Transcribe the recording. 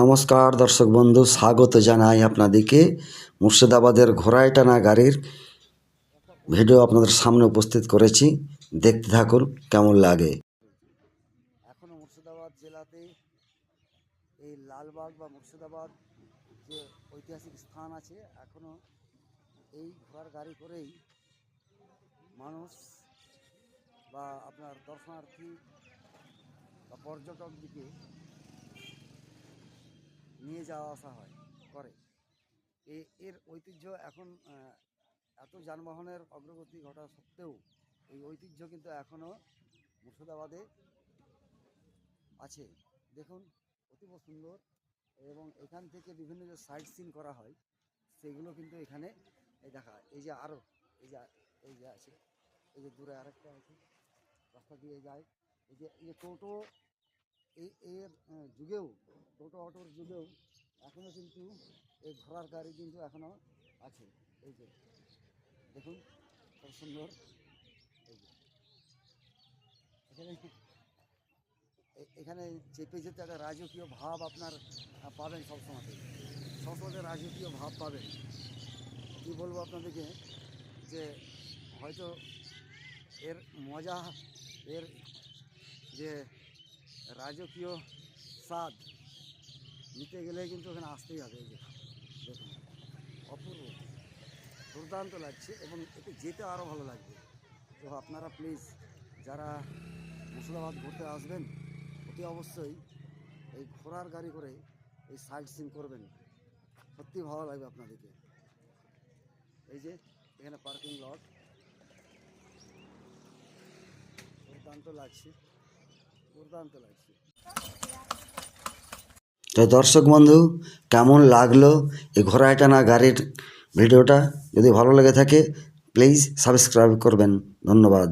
নমস্কার দর্শক বন্ধু, স্বাগত জানাই আপনাদেরকে মুর্শিদাবাদের ঘোড়ায় টানা গাড়ির ভিডিও আপনাদের সামনে উপস্থিত করেছি। দেখতে থাকুন, কেমন লাগে। এখনও মুর্শিদাবাদ জেলাতে এই লালবাগ বা মুর্শিদাবাদ যে ঐতিহাসিক স্থান আছে এখনও এই ঘোড়ার গাড়ি করেই মানুষ বা আপনার দর্শনার্থী বা পর্যটক দিকে নিয়ে যাওয়া আসা হয়, করে। এর ঐতিহ্য এখন এত যানবাহনের অগ্রগতি ঘটা সত্ত্বেও এই ঐতিহ্য কিন্তু এখনও মুর্শিদাবাদে আছে। দেখুন, অতীব সুন্দর এবং এখান থেকে বিভিন্ন যে সাইট সিন করা হয়, সেগুলো কিন্তু এখানে দেখা, এই যে আরও এই যে এই যে আছে, এই যে দূরে আরেকটা আছে, রাস্তা দিয়ে যায়। এই যে এই যে টোটো এই, এর যুগেও, টোটো অটোর যুগেও এখনও কিন্তু এই ঘোড়ার গাড়ি কিন্তু এখনও আছে। এই যে, দেখুন, কত সুন্দর। এই যে, এখানে এখানে চেপে যেতে একটা রাজকীয় ভাব আপনার পাবেন সবসময় সবসময় রাজকীয় ভাব পাবেন। কী বলব আপনাদেরকে যে, হয়তো এর মজা, এর যে রাজকীয় স্বাদ নিতে গেলে কিন্তু এখানে আসতেই হবে এই যে, দেখুন। অপূর্ব। দুর্দান্ত লাগছে এবং এতে যেতে আরও ভালো লাগবে। তো আপনারা প্লিজ যারা মুর্শিদাবাদ ঘুরতে আসবেন, অতি অবশ্যই এই ঘোড়ার গাড়ি করে এই সাইট সিন করবেন। সত্যি ভালো লাগবে আপনাদেরকে। এই যে, এখানে পার্কিং লট দুর্দান্ত লাগছে। তো দর্শক বন্ধু, কেমন লাগল এই ঘোড়ায় টানা গাড়ির ভিডিওটা? যদি ভালো লেগে থাকে প্লিজ সাবস্ক্রাইব করবেন। ধন্যবাদ।